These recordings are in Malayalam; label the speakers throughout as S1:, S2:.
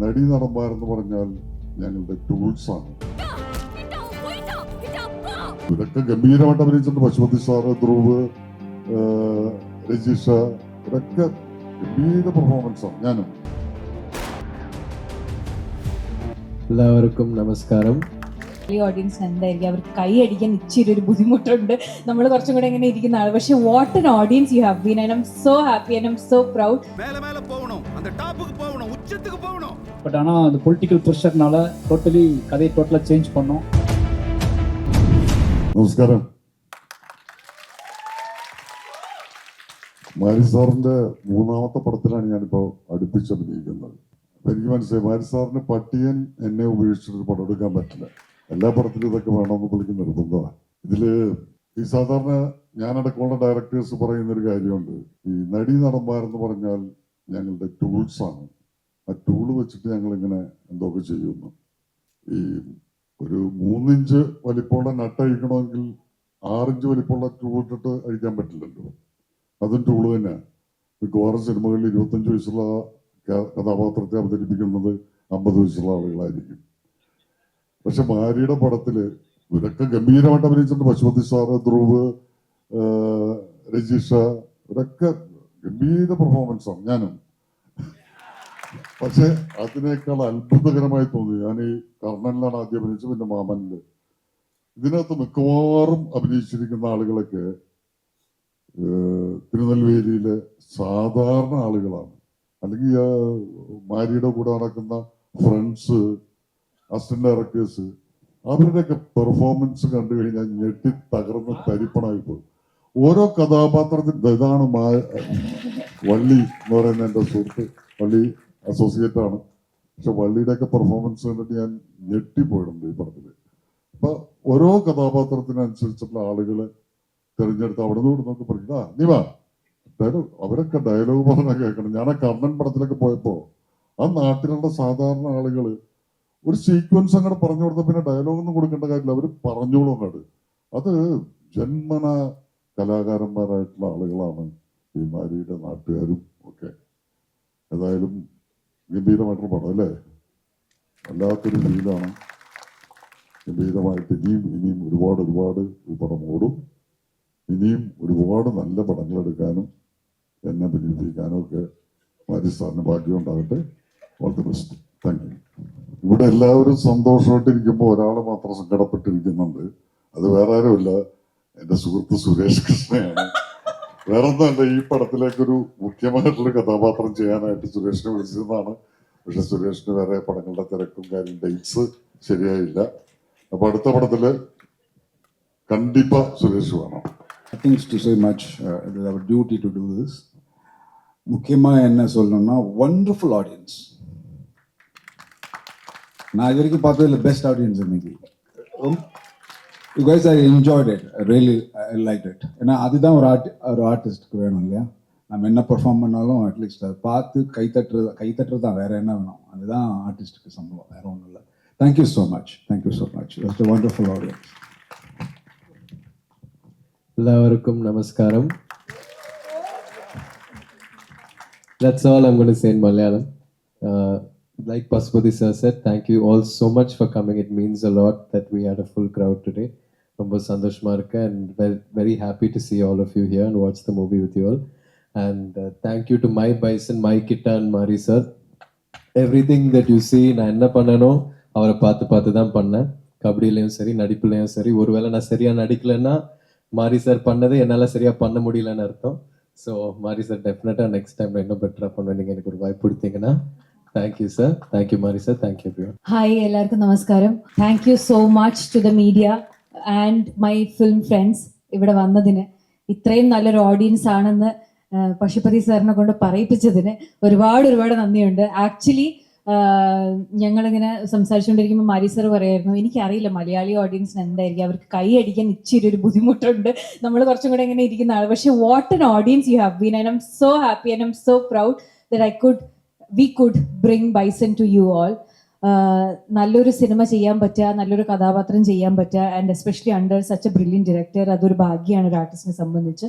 S1: നടി നടന്മാരെന്ന് പറഞ്ഞാൽ ഞങ്ങളുടെ ടൂൾസ് ആണ്. ഇവരൊക്കെ ഗംഭീരമായിട്ട് അഭിനയിച്ചിട്ടുണ്ട്. പശുപതി സാറ് ധ്രുവ് രജിഷ ഇവരൊക്കെ ഗംഭീര പെർഫോമൻസ് ആണ്. ഞാനും.
S2: എല്ലാവർക്കും നമസ്കാരം.
S3: ഈ ഓഡിയൻസ് എന്തായിരിക്കും? അവർക്ക് കൈ അടിക്കാൻ ഇച്ചിരി ഒരു ബുദ്ധിമുട്ടുണ്ട്. നമ്മൾ കുറച്ചും കൂടെ ഇങ്ങനെ ഇരിക്കുന്ന ആൾ പക്ഷെ what an audience you
S4: have been I'm so happy I'm so proud
S5: but ஆனால் அந்த പൊളിറ്റിക്കൽ ப்ரெஷர்னால டோட்டலி கதையை டோட்டலாக ചേഞ്ച് பண்ணோம்
S1: നമസ്കാരം. മാരി സാറിന്റെ മൂന്നാമത്തെ പടത്തിലാണ് ഞാനിപ്പോ അടുപ്പിച്ചിരിക്കുന്നത് എനിക്ക് മനസ്സിലായി മാരി സാറിന് പട്ടിയൻ എന്നെ ഉപയോഗിച്ചിട്ട് പടം എടുക്കാൻ പറ്റില്ല. എല്ലാ പടത്തിലും ഇതൊക്കെ വേണമെന്ന് പുള്ളിക്ക് നിർബന്ധമാണ് ഇതിൽ ഈ സാധാരണ ഞാനടക്കമുള്ള ഡയറക്ടേഴ്സ് പറയുന്ന ഒരു കാര്യമുണ്ട്. ഈ നടി നടന്മാരെന്ന് പറഞ്ഞാൽ ഞങ്ങളുടെ ടൂൾസ് ആണ്. ആ ടൂൾ വെച്ചിട്ട് ഞങ്ങൾ ഇങ്ങനെ എന്തൊക്കെ ചെയ്യുന്നു. ഈ ഒരു മൂന്നിഞ്ച് വലിപ്പമുള്ള നട്ട് അഴിക്കണമെങ്കിൽ ആറിഞ്ച് വലിപ്പമുള്ള ടൂൾ ഇട്ടിട്ട് അഴിക്കാൻ പറ്റില്ലല്ലോ. അതും ടൂൾ തന്നെ മിക്കവാറും സിനിമകളിൽ ഇരുപത്തഞ്ച് വയസ്സുള്ള കഥാപാത്രത്തെ അവതരിപ്പിക്കുന്നത് അമ്പത് വയസ്സുള്ള ആളുകളായിരിക്കും. പക്ഷെ ഭാര്യയുടെ പടത്തിൽ ഇവരൊക്കെ ഗംഭീരമായിട്ട് അഭിനയിച്ചിട്ടുണ്ട്. പശുപതി സാറ് ധ്രുവ് രജിഷ ഇവരൊക്കെ ഗംഭീര പെർഫോമൻസാണ് ഞാനും. പക്ഷെ അതിനേക്കാൾ അത്ഭുതകരമായി തോന്നി. ഞാൻ ഈ കർണനിലാണ് ആദ്യം അഭിനയിച്ചത് പിന്നെ മാമനിൽ. ഇതിനകത്ത് മിക്കവാറും അഭിനയിച്ചിരിക്കുന്ന ആളുകളൊക്കെ തിരുനെൽവേലിയിലെ സാധാരണ ആളുകളാണ്. അല്ലെങ്കിൽ മാരിയുടെ കൂടെ നടക്കുന്ന ഫ്രണ്ട്സ് അസിസ്റ്റന്റ് ഡയറക്ടേഴ്സ് അവരുടെയൊക്കെ പെർഫോമൻസ് കണ്ടു കഴിഞ്ഞാൽ ഞെട്ടി തകർന്ന് തരിപ്പണായി പോയി. ഓരോ കഥാപാത്രത്തിന്റെ ഇതാണ് വള്ളി എന്ന് പറയുന്ന എന്റെ സുഹൃത്ത്. വള്ളി അസോസിയേറ്റ് ആണ്. പക്ഷെ വള്ളിയുടെയൊക്കെ പെർഫോമൻസ് കണ്ടിട്ട് ഞാൻ ഞെട്ടിപ്പോയിട്ടുണ്ട് ഈ പടത്തിൽ. അപ്പൊ ഓരോ കഥാപാത്രത്തിനനുസരിച്ചുള്ള ആളുകളെ തിരഞ്ഞെടുത്ത് അവിടെ നിന്ന് ഇവിടെ നോക്കി പറഞ്ഞു ആ നീ വാ. ഡയലോഗ് അവരൊക്കെ ഡയലോഗ് പറഞ്ഞാൽ കേൾക്കണം. ഞാൻ ആ കർണൻ പടത്തിലൊക്കെ പോയപ്പോ ആ നാട്ടിലുള്ള സാധാരണ ആളുകൾ ഒരു സീക്വൻസ് അങ്ങോട്ട് പറഞ്ഞു കൊടുത്ത പിന്നെ ഡയലോഗ് ഒന്നും കൊടുക്കേണ്ട കാര്യമില്ല. അവർ പറഞ്ഞോളൂ അങ്ങോട്ട് അത് ജന്മന കലാകാരന്മാരായിട്ടുള്ള ആളുകളാണ് ഈ മാരിയുടെ നാട്ടുകാരും ഒക്കെ. ഏതായാലും ഗംഭീരമായിട്ടുള്ള പടം അല്ലേ? വല്ലാത്തൊരു ഫീലാണ് ഗംഭീരമായിട്ട് ഇനിയും ഇനിയും ഒരുപാട് ഒരുപാട് ഈ പടം ഓടും. ഇനിയും ഒരുപാട് നല്ല പടങ്ങൾ എടുക്കാനും എന്നെ അഭിനയിപ്പിക്കാനും ഒക്കെ മാരി സാറിന് ഭാഗ്യം ഉണ്ടാകട്ടെ. All the best thank you ഇവിടെ എല്ലാവരും സന്തോഷമായിട്ടിരിക്കുമ്പോൾ ഒരാൾ മാത്രം സങ്കടപ്പെട്ടിരിക്കുന്നുണ്ട് അത് വേറെ ആരുമില്ല എൻ്റെ സുഹൃത്ത് സുരേഷ് കൃഷ്ണയാണ് വേറെ ഒന്നുമല്ല ഈ പടത്തിലേക്കൊരു മുഖ്യമായിട്ടുള്ള കഥാപാത്രം ചെയ്യാനായിട്ട് സുരേഷിനെ വിളിച്ചിരുന്നതാണ് പക്ഷെ സുരേഷിന് വേറെ പടങ്ങളുടെ തിരക്കും കാര്യം ഡേറ്റ്സ് ശരിയായില്ല അപ്പൊ അടുത്ത പടത്തില് കണ്ടിപ്പ സുരേഷ് വേണം
S6: things to say much. Uh, it is our duty to do this. முக்கியமாக என்ன சொல்லணும்னா wonderful audience. நான் இது வரைக்கும் பார்த்தது இல்லை பெஸ்ட் ஆடியன்ஸ் இன்னைக்கு you guys I enjoyed it really like it ஏன்னா அதுதான் ஒரு ஆர்ட் ஒரு ஆர்டிஸ்ட்டுக்கு வேணும் இல்லையா? நம்ம என்ன பர்ஃபார்ம் பண்ணாலும் அட்லீஸ்ட் அதை பார்த்து கை தட்டுறது கை தட்டுறது தான் வேறு என்ன வேணும்? அதுதான் ஆர்டிஸ்ட்டுக்கு சம்பளம். வேறு ஒன்றும் இல்லை. Thank you so much thank you so much it's
S2: wonderful audience எல்லோருக்கும் நமஸ்காரம். That's all I'm sane Malayalam like Pasupati sir said, thank you all so much for coming. It means a lot that we had a full crowd today. Romba sandoshma irukku and very, very happy to see all of you here and watch the movie with you all. And uh, thank you to my bison, my Kitta and Mari sir. Everything that you see நான் என்ன பண்ணனோ அவரை பார்த்து பார்த்து தான் பண்ணேன் கபடியிலையும் சரி நடிப்புலையும் சரி ஒருவேளை நான் சரியா நடிக்கலைன்னா மாரி சார் பண்ணது என்னால் சரியா பண்ண முடியலன்னு அர்த்தம் ஸோ மாரி சார் டெஃபினட்டாக நெக்ஸ்ட் டைம் இன்னும் பெட்டராக பண்ணுவேன் நீங்கள் எனக்கு ஒரு வாய்ப்பு கொடுத்தீங்கன்னா thank you sir thank you Mari sir
S3: thank you hi എല്ലാവർക്കും നമസ്കാരം. Thank you so much to the media and my film friends ഇവിടെ വന്നതിന്. ഇത്രയും നല്ലൊരു ഓഡിയൻസ് ആണെന്ന് പശുപതി സാറിനെ കൊണ്ട് പറയിപ്പിച്ചതിന് ഒരുപാട് ഒരുപാട് നന്ദിയുണ്ട്. ആക്ച്വലി ഞങ്ങളിങ്ങനെ സംസാരിച്ചുകൊണ്ടിരിക്കുമ്പോൾ മാരി സാർ പറയായിരുന്നു എനിക്കറിയില്ല മലയാളി ഓഡിയൻസിന് എന്തായിരിക്കും? അവർക്ക് കൈ അടിക്കാൻ ഇച്ചിരി ഒരു ബുദ്ധിമുട്ടുണ്ട്. നമ്മൾ കുറച്ചും കൂടെ ഇങ്ങനെ ഇരിക്കുന്ന ആൾ പക്ഷെ what an audience you have been I'm so happy I'm so proud that I could we could bring Bison to you all നല്ലൊരു സിനിമ ചെയ്യാൻ പറ്റുക നല്ലൊരു കഥാപാത്രം ചെയ്യാൻ പറ്റുക and especially under such a brilliant director അതൊരു ഭാഗ്യമാണ് ഒരു ആർട്ടിസ്റ്റിനെ സംബന്ധിച്ച്.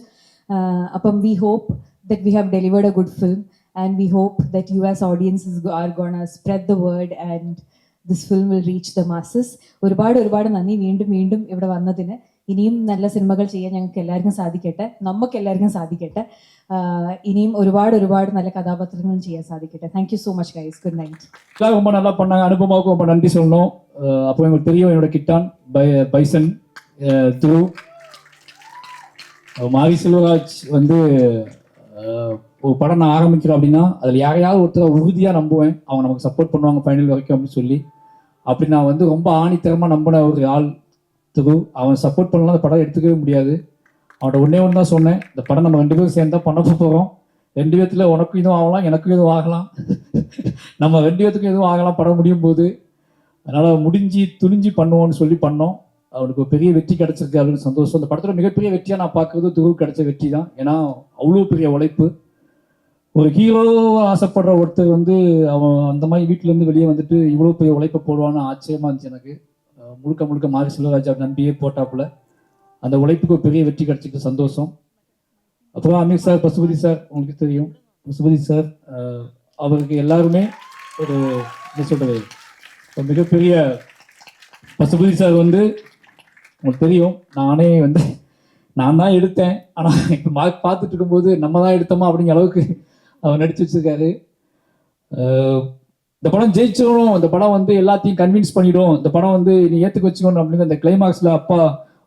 S3: ആഹ് അപ്പം we hope that we have delivered a good film and we hope that you as audience are gonna spread the word and this film will reach the masses. ഒരുപാട് ഒരുപാട് നന്ദി. വീണ്ടും വീണ്ടും ഇവിടെ വന്നതിന്. ഇനിയും നല്ല സിനിമകൾ ചെയ്യാൻ ഞങ്ങൾക്ക് എല്ലാവർക്കും സാധിക്കട്ടെ. നമുക്ക് എല്ലാവർക്കും സാധിക്കട്ടെ. இனியும் ஒருபாடு ஒருபாடு நல்ல கதாபாத்திரங்கள் செய்ய சாதிக்கிட்டேன் thank you so much guys good night
S5: எல்லாரும் ரொம்ப நல்லா பண்ணாங்க. அனுபவமாக ரொம்ப நன்றி சொல்லணும். அப்போ எங்களுக்கு தெரியும் என்னோட கிட்டான் பை பைசன் துரு. மாரி செல்வராஜ் வந்து ஒரு படம் நான் ஆரம்பிக்கிறோம் அப்படின்னா அதில் யாரையாவது ஒருத்தர் உறுதியாக நம்புவேன். அவங்க நமக்கு சப்போர்ட் பண்ணுவாங்க ஃபைனல் வரைக்கும் அப்படின்னு சொல்லி. அப்படி நான் வந்து ரொம்ப ஆணித்தரமாக நம்பின ஒரு ஆள் துரு அவன் சப்போர்ட் பண்ணலாம் அந்த படம் எடுத்துக்கவே முடியாது. அவன்கிட்ட ஒன்றே ஒன்று தான் சொன்னேன். இந்த படம் நம்ம ரெண்டு பேரும் சேர்ந்தா பண்ண போகிறோம் ரெண்டு பேர்த்தில் உனக்கும் இதுவும் ஆகலாம் எனக்கும் இதுவும் ஆகலாம். நம்ம ரெண்டு பேத்துக்கும் எதுவும் ஆகலாம் படம் முடியும் போது. அதனால் முடிஞ்சு துணிஞ்சு பண்ணுவோம்னு சொல்லி பண்ணோம். அவனுக்கு பெரிய வெற்றி கிடச்சிருக்கு அப்படின்னு சந்தோஷம். அந்த படத்தில் மிகப்பெரிய வெற்றியாக நான் பார்க்குறது துருவு கிடைச்ச வெற்றி தான். ஏன்னா அவ்வளோ பெரிய உழைப்பு. ஒரு ஹீரோ ஆசைப்படுற ஒருத்தர் வந்து அவன் அந்த மாதிரி வீட்டிலேருந்து வெளியே வந்துட்டு இவ்வளோ பெரிய உழைப்பை போடுவான்னு ஆச்சரியமா இருந்துச்சு எனக்கு. முழுக்க முழுக்க மாரி செல்வராஜா நம்பியே போட்டாப்புல. அந்த உழைப்புக்கு ஒரு பெரிய வெற்றி கிடைச்சிட்டு சந்தோஷம். அப்புறம் அமீர் சார் பசுபதி சார் உங்களுக்கு தெரியும். பசுபதி சார் அவருக்கு எல்லாருமே ஒரு என்ன சொல்றது ஒரு மிகப்பெரிய பசுபதி சார் வந்து உங்களுக்கு தெரியும் நானே வந்து நான் தான் எடுத்தேன். ஆனால் இப்போ மார்க் பார்த்துட்டு இருக்கும்போது நம்ம தான் எடுத்தோமா அப்படிங்கிற அளவுக்கு அவர் நடிச்சு வச்சிருக்காரு. இந்த படம் ஜெயிச்சிடும் இந்த படம் வந்து எல்லாத்தையும் கன்வின்ஸ் பண்ணிடும் இந்த படம் வந்து நீ ஏற்றுக்க வச்சுக்கணும் அப்படின்னு அந்த கிளைமாக்ஸில் அப்பா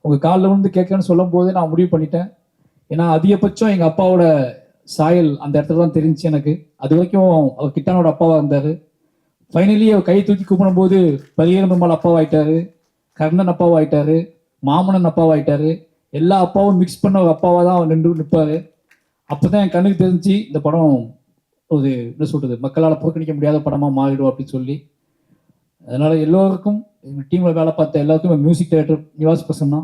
S5: உங்கள் காலில் வந்து கேட்கன்னு சொல்லும் போதே நான் முடிவு பண்ணிட்டேன். ஏன்னா அதிகபட்சம் எங்கள் அப்பாவோட சாயல் அந்த இடத்துல தான் தெரிஞ்சுச்சு எனக்கு. அது வரைக்கும் அவர் கிட்டானோட அப்பாவாக இருந்தார். ஃபைனலி அவர் கை தூக்கி கூப்பிடும்போது பரியேறும் பெருமாள் அப்பாவாயிட்டாரு கர்ணன் அப்பாவாயிட்டாரு மாமனன் அப்பாவாயிட்டாரு. எல்லா அப்பாவும் மிக்ஸ் பண்ண ஒரு அப்பாவாக தான் அவர் நின்று நிற்பாரு அப்போ தான் என் கண்ணுக்கு தெரிஞ்சு இந்த படம் ஒரு என்ன சொல்கிறது மக்களால் புறக்கணிக்க முடியாத படமாக மாறிடும் அப்படின்னு சொல்லி. அதனால் எல்லோருக்கும் எங்கள் டீமில் வேலை பார்த்த எல்லாருக்கும் மியூசிக் டைரக்டர் நிவாஸ் பிரசன்னா